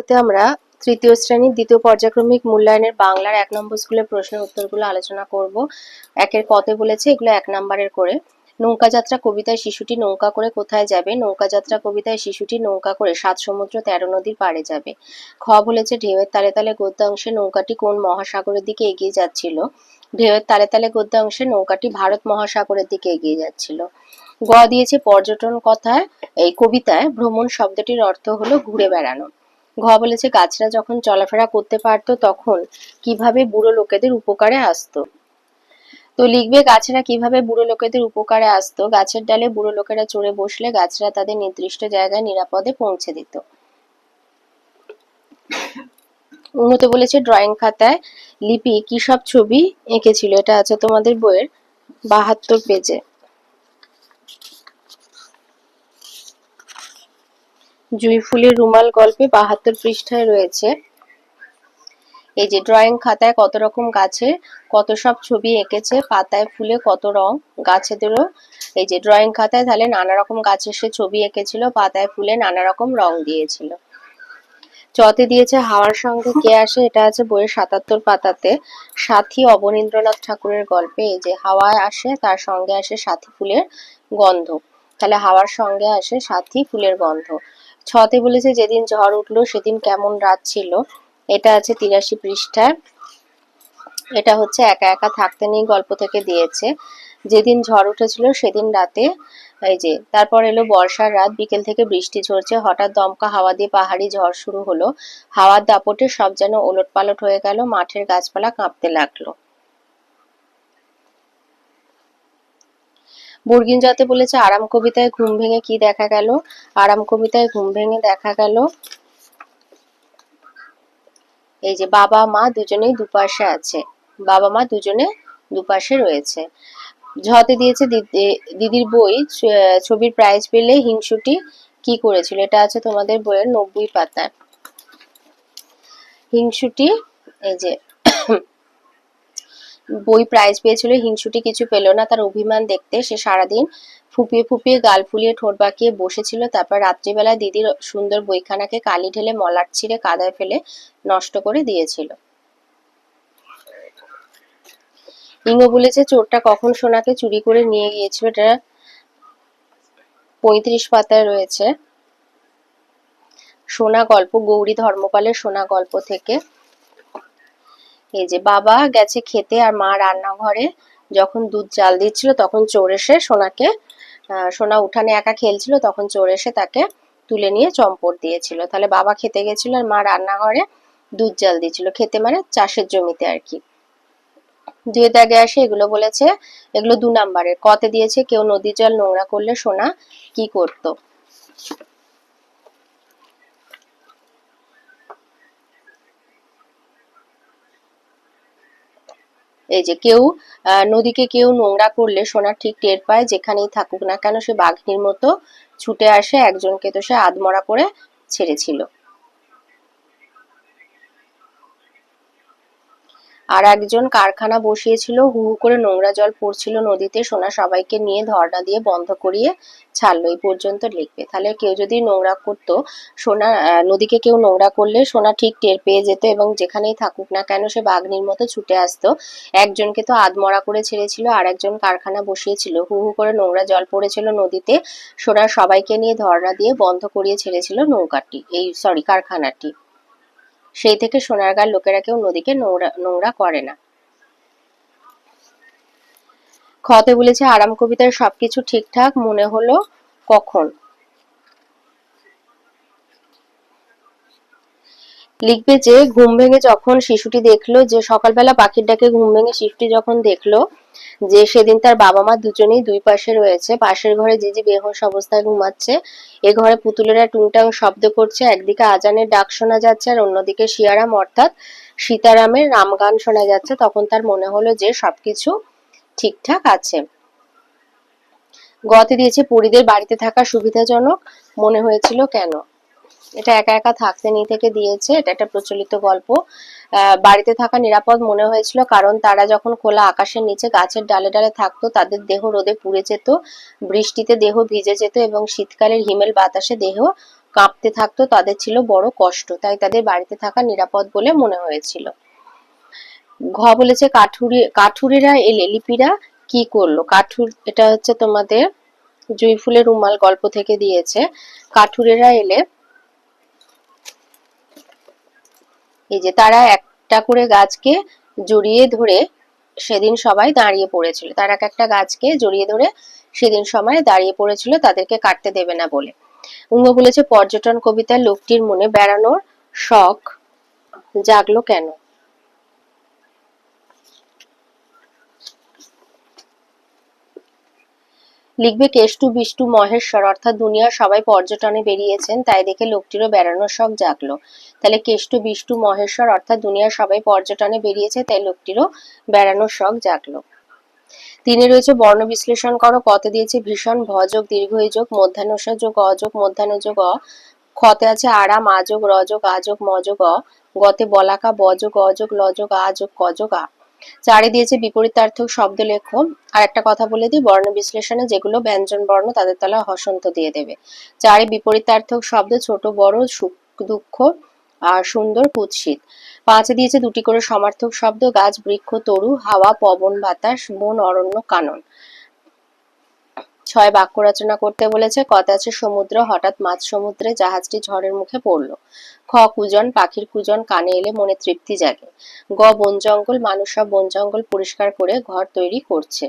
ভিডিওতে আমরা তৃতীয় শ্রেণির দ্বিতীয় পর্যায়ক্রমিক মূল্যায়নের বাংলার এক নম্বর স্কুলের প্রশ্নের উত্তরগুলো আলোচনা করব। একের কতে বলেছে, এগুলো এক নম্বরের করে। নৌকা যাত্রা কবিতায় শিশুটি নৌকা করে কোথায় যাবে? নৌকা যাত্রা কবিতায় শিশুটি নৌকা করে সাত সমুদ্র তেরো নদীর পাড়ে যাবে। খ বলেছে, ঢেউয়ের তালে তালে গদ্যাংশে নৌকাটি কোন মহাসাগরের দিকে এগিয়ে যাচ্ছিল? ঢেউয়ের তালে তালে গদ্যাংশে নৌকাটি ভারত মহাসাগরের দিকে এগিয়ে যাচ্ছিল। গ দিয়েছে, পর্যটন কথায়, এই কবিতায় ভ্রমণ শব্দটির অর্থ হলো ঘুরে বেড়ানো। ঘ বলেছে, গাছরা যখন চলাফেরা করতে পারতো তখন কীভাবে বুড়ো লোকেদের উপকারে আসতো? তো লিখবে, গাছেরা কীভাবে বুড়ো লোকেদের উপকারে আসতো? গাছের ডালে বুড়ো লোকেরা চড়ে বসলে গাছরা তাদের নির্দিষ্ট জায়গায় নিরাপদে পৌঁছে দিত। উন্নত বলেছে, ড্রয়িং খাতায় লিপি কি সব ছবি এঁকেছিল? এটা আছে তোমাদের বইয়ের বাহাত্তর পেজে। জুঁই ফুলের রুমাল গল্পে বাহাত্তর পৃষ্ঠায় রয়েছে। এই যে ড্রয়িং খাতায় কত রকম গাছে কত সব ছবি এঁকেছে, পাতায় ফুলে কত রং, গাছেদেরও এই যে ড্রয়িং খাতায় তাহলে নানা রকম গাছের সে ছবি এঁকেছিল, পাতায় ফুলে নানা রকম রং দিয়েছিল। চতে দিয়েছে হাওয়ার সঙ্গে কে আসে, এটা আছে বইয়ের সাতাত্তর পাতাতে। সাথী অবনীন্দ্রনাথ ঠাকুরের গল্পে এই যে হাওয়ায় আসে, তার সঙ্গে আসে সাথী ফুলের গন্ধ। তাহলে হাওয়ার সঙ্গে আসে সাথী ফুলের গন্ধ। ছতে বলেছে যেদিন ঝড় উঠল, সেদিন কেমন রাত ছিল। এটা আছে তিরাশি পৃষ্ঠায়। এটা হচ্ছে একা একা থাকতে নেই গল্প থেকে দিয়েছে। যেদিন ঝড় উঠেছিল, সেদিন রাতে, এই যে, তারপর এলো বর্ষার রাত। বিকেল থেকে বৃষ্টি ঝরছে। হঠাৎ দমকা হাওয়া দিয়ে পাহাড়ি ঝড় শুরু হলো। হাওয়ার দাপটে সব যেন ওলট পালট হয়ে গেল। মাঠের গাছপালা কাঁপতে লাগল। বর্গিন যাতে বলেছে, আরাম কবিতায় ঘুম ভেঙে কি দেখা গেল? আরাম কবিতায় ঘুম ভেঙে দেখা গেল। এই যে বাবা, মা দুজনেই দুপাশে আছে। বাবা, মা দুজনে দুপাশে রয়েছে। ঝতে দিয়েছে দিদির বই ছবির প্রাইজ পেলে হিংসুটি কি করেছিল? এটা আছে তোমাদের বইয়ের নব্বই পাতায় হিংসুটি, এই যে বই প্রাইজ পেয়েছিল, হিংসুটি কিছু পেল না, তার অভিমান দেখতে সে সারাদিন ফুপিয়ে ফুপিয়ে গাল ফুলিয়ে ঠোঁট বাঁকিয়ে বসেছিল, তারপর রাত্রিবেলা দিদির সুন্দর বইখানাকে কালি ঢেলে মলাট ছিঁড়ে কাদায় ফেলে নষ্ট করে দিয়েছিল। ইঙ্গ বলেছে, চোরটা কখন সোনাকে চুরি করে নিয়ে গিয়েছিল? এটা পঁয়ত্রিশ পাতায় রয়েছে। সোনা গল্প, গৌরী ধর্মপালের সোনা গল্প থেকে এই যে বাবা গেছে খেতে আর মা রান্নাঘরে, যখন দুধ জাল দিচ্ছিল তখন চোর এসে সোনাকে সোনা উঠানে একা খেলছিল, তখন চোর এসে তাকে তুলে নিয়ে চম্পট দিয়েছিল। তাহলে বাবা খেতে গেছিল আর মা রান্নাঘরে দুধ জাল দিয়েছিল। খেতে মানে চাষের জমিতে আর কি। দুয়ে দাগে আসে, এগুলো বলেছে, এগুলো দু নাম্বারের। কতে দিয়েছে, কেউ নদী জল নোংরা করলে সোনা কি করতো? এই যে কেউ নদীকে কেউ নোংরা করলে সোনা ঠিক টের পায়, যেখানেই থাকুক না কেন সে বাঘনির মতো ছুটে আসে, একজনকে তো সে আদমরা করে ছেড়েছিল। আর একজন কারখানা বসিয়েছিল, হু হু করে নোংরা জল পড়ছিল নদীতে, সোনা সবাইকে নিয়ে ধর্ণা দিয়ে বন্ধ করিয়ে ছাড়লো। এই পর্যন্ত লিখবে। তাহলে কেউ যদি নোংরা করতো, সোনা নদীকে কেউ নোংরা করলে সোনা ঠিক টের পেয়ে যেত এবং যেখানেই থাকুক না কেন সে বাঘনির মতো ছুটে আসতো। একজনকে তো আধমরা করে ছেড়েছিল, আর একজন কারখানা বসিয়েছিল, হু হু করে নোংরা জল পড়েছিল নদীতে, সোনা সবাইকে নিয়ে ধর্ণা দিয়ে বন্ধ করিয়ে ছেড়েছিল নৌকাটি, এই, সরি, কারখানাটি। সেই থেকে সোনারগাঁর লোকেরা কেউ নদীকে নোংরা নোংরা করে না। খতে বলেছে, আরাম কবিতার সবকিছু ঠিকঠাক মনে হলো কখন? লিখবে যে, ঘুম ভেঙে যখন শিশুটি দেখল যে সকালবেলা পাখির ডাকে ঘুম ভেঙে শিশুটি যখন দেখল যে সেদিন তার বাবা মা দুজনেই দুই পাশে রয়েছে, পাশের ঘরে যে যে বেহস অবস্থায় ঘুমাচ্ছে, এ ঘরে পুতুলেরা টুংটাং শব্দ করছে, একদিকে আজানের ডাক শোনা যাচ্ছে আর অন্যদিকে শিয়ারাম অর্থাৎ সীতারামের রামগান শোনা যাচ্ছে, তখন তার মনে হলো যে সবকিছু ঠিকঠাক আছে। গতে দিয়েছে, পরিদের বাড়িতে থাকা সুবিধাজনক মনে হয়েছিল কেন? এটা একা একা থাকতে নি থেকে দিয়েছে, এটা একটা প্রচলিত গল্প। বাড়িতে থাকা নিরাপদ মনে হয়েছিল কারণ তারা যখন খোলা আকাশের নিচে গাছের ডালে ডালে থাকতো, তাদের দেহ রোদে পুড়ে যেত, বৃষ্টিতে দেহ ভিজে যেত এবং শীতকালের হিমেল বাতাসে দেহ কাঁপতে থাকতো, তাদের ছিল বড় কষ্ট, তাই তাদের বাড়িতে থাকা নিরাপদ বলে মনে হয়েছিল। ঘ বলেছে, কাঠুরি, কাঠুরেরা এলে লিপিরা কি করল? কাঠুর, এটা হচ্ছে তোমাদের জুই ফুলের রুমাল গল্প থেকে দিয়েছে। কাঠুরেরা এলে এই যে তারা একটা করে গাছকে জড়িয়ে ধরে সেদিন সবাই দাঁড়িয়ে পড়েছিল। তারা এক একটা গাছকে জড়িয়ে ধরে সেদিন সময় দাঁড়িয়ে পড়েছিল, তাদেরকে কাটতে দেবে না বলে। উঙ্গ বলেছে, পর্যটন কবিতার লোকটির মনে বেড়ানোর শখ জাগলো কেন? লিখবে কেষ্টু বিষ্টু মহেশ্বর, অর্থাৎ দুনিয়ার সবাই পর্যটনে বেরিয়েছেন, তাই দেখে লোকটিরও বেড়ানোর শখ জাগলো। তাহলে কেষ্টু বিষ্টু মহেশ্বর, অর্থাৎ দুনিয়ার সবাই পর্যটনে বেরিয়েছে, তাই লোকটিরও বেড়ানোর শখ জাগলো। তিনে রয়েছে বর্ণ বিশ্লেষণ করো কত দিয়েছে ভীষণ ভযোগ দীর্ঘ যোগ, মধ্যাহ্নসা যোগ, অযোগ, মধ্যাহ্ন যোগ, অ। খতে আছে আরাম, আযোগ রযোগ আযোগ মযোগ অ। গতে বলাকা, বযোগ, অযোগ লযোগ আযোগ কযোগ আ। চারে দিয়েছে বিপরীতার্থক শব্দ লেখো আর একটা কথা বলে দিই, বর্ণ বিশ্লেষণে যেগুলো ব্যঞ্জন বর্ণ তাদের তলায় হসন্ত দিয়ে দেবে। চারে বিপরীতার্থক শব্দ ছোট, বড়, সুখ, দুঃখ আর সুন্দর, কুৎসিত। পাঁচে দিয়েছে দুটি করে সমার্থক শব্দ, গাছ, বৃক্ষ, তরু, হাওয়া, পবন, বাতাস বন অরণ্য, কানন। ছয় বাক্য রচনা করতে বলেছে। কথা আছে সমুদ্র? হঠাৎ মাছ সমুদ্রে জাহাজটি ঝড়ের মুখে পড়ল। খ, কুজন, পাখির কুজন, কানে এলে মনে তৃপ্তি জাগে। গ, বন জঙ্গল, মানুষ সব বন জঙ্গল পরিষ্কার করে ঘর তৈরি করছে।